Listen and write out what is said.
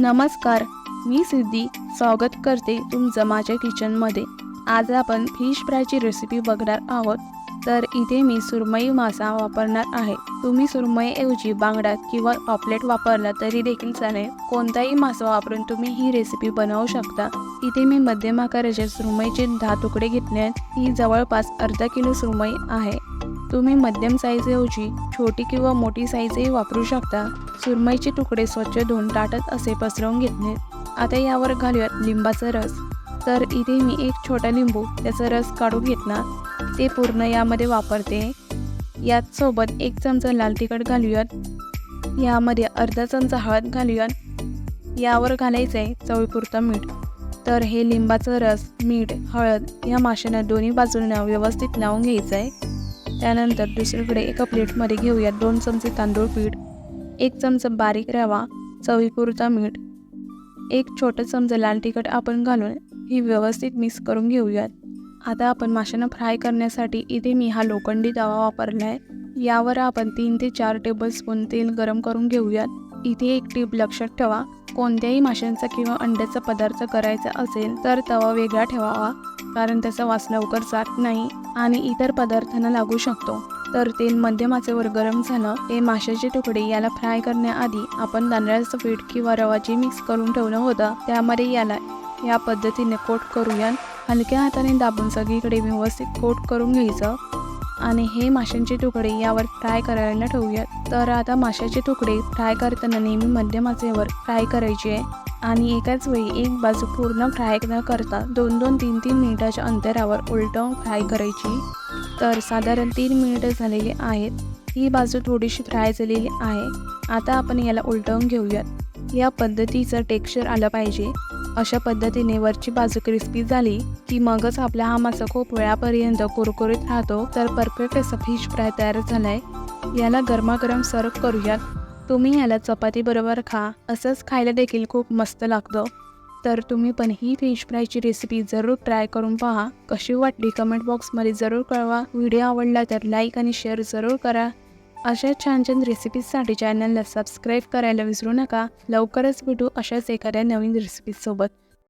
नमस्कार मी सिद्धी. स्वागत करते तुमचं माझ्या किचनमध्ये आज आपण फिश फ्रायची रेसिपी बघणार आहोत. तर इथे मी सुरमई मासा वापरणार आहे. तुम्ही सुरमईऐवजी बांगडा किंवा पॉपलेट वापरला तरी देखील चालेल. कोणताही मासा वापरून तुम्ही ही रेसिपी बनवू शकता. इथे मी मध्यम आकाराचे सुरमईचे दहा तुकडे घेतले आहेत. ही जवळपास अर्धा किलो सुरमई आहे. तुम्ही मध्यम साईजऐवजी छोटी किंवा मोठी साईजही वापरू शकता. सुरमईचे तुकडे स्वच्छ धुवून ताटत असे पसरवून घेतले. आता यावर घालूयात लिंबाचा रस. तर इथे मी एक छोटा लिंबू त्याचा रस काढून घेतला ते पूर्ण यामध्ये वापरते. यात सोबत एक चमचा लाल तिखट घालूयात. यामध्ये अर्धा चमचा हळद घालूयात. यावर घालायचं आहे चवीपुरतं मीठ. तर हे लिंबाचं रस मीठ हळद या माशांना दोन्ही बाजूंना व्यवस्थित लावून घ्यायचं आहे त्यानंतर दुसरीकडे एका प्लेटमध्ये घेऊयात दोन चमचे तांदूळ पीठ. एक चमचा बारीक रवा चवीपुरता मीठ एक छोटं चमचा लाल तिखट आपण घालून ही व्यवस्थित मिक्स करून घेऊयात. आता आपण माशांना फ्राय करण्यासाठी इथे मी हा लोखंडी तवा वापरला आहे. यावर आपण तीन ते चार टेबलस्पून तेल गरम करून घेऊयात. इथे एक टीप लक्षात ठेवा कोणत्याही माशांचा किंवा अंड्याचा पदार्थ करायचा असेल तर तवा वेगळा ठेवावा कारण त्याचा वास लवकर जात नाही आणि इतर पदार्थांना लागू शकतो. तर तेल मध्यमाचेवर गरम झालं. हे माशाचे तुकडे याला फ्राय करण्याआधी आपण तांदळाचं पीठ किंवा रवाची मिक्स करून ठेवलं होतं. त्यामध्ये याला या पद्धतीने कोट करूया. हलक्या हाताने दाबून सगळीकडे व्यवस्थित कोट करून घ्यायचं. आणि हे माशांचे तुकडे यावर फ्राय करायला ठेवूयात. तर आता माशाचे तुकडे फ्राय करताना नेहमी मध्यम आचेवर फ्राय करायचे. आहे आणि एकाच वेळी एक बाजू पूर्ण फ्राय न करता दोन दोन तीन तीन मिनिटाच्या अंतरावर उलटवून फ्राय करायची. तर साधारण तीन मिनिटं झालेली आहेत. ही बाजू थोडीशी फ्राय झालेली आहे. आता आपण याला उलटवून घेऊयात. या पद्धतीचं टेक्स्चर आलं पाहिजे. अशा पद्धतीने वरची बाजू क्रिस्पी झाली की मगच आपला हा मासा खूप वेळापर्यंत कुरकुरीत राहतो. तर परफेक्ट असा फिश फ्राय तयार झालाय. याला गरमागरम सर्व करूयात. तुम्ही याला चपाती बरोबर खा असंच खायला देखील खूप मस्त लागतं. तर तुम्ही पण ही फिश फ्रायची रेसिपी जरूर ट्राय करून पहा. कशी वाटली कमेंट बॉक्समध्ये जरूर कळवा. व्हिडिओ आवडला तर लाईक आणि शेअर जरूर करा. अशा छान छान रेसिपीजसाठी चॅनलला सबस्क्राईब करायला विसरू नका. लवकरच भेटू अशाच एखाद्या नवीन रेसिपीजसोबत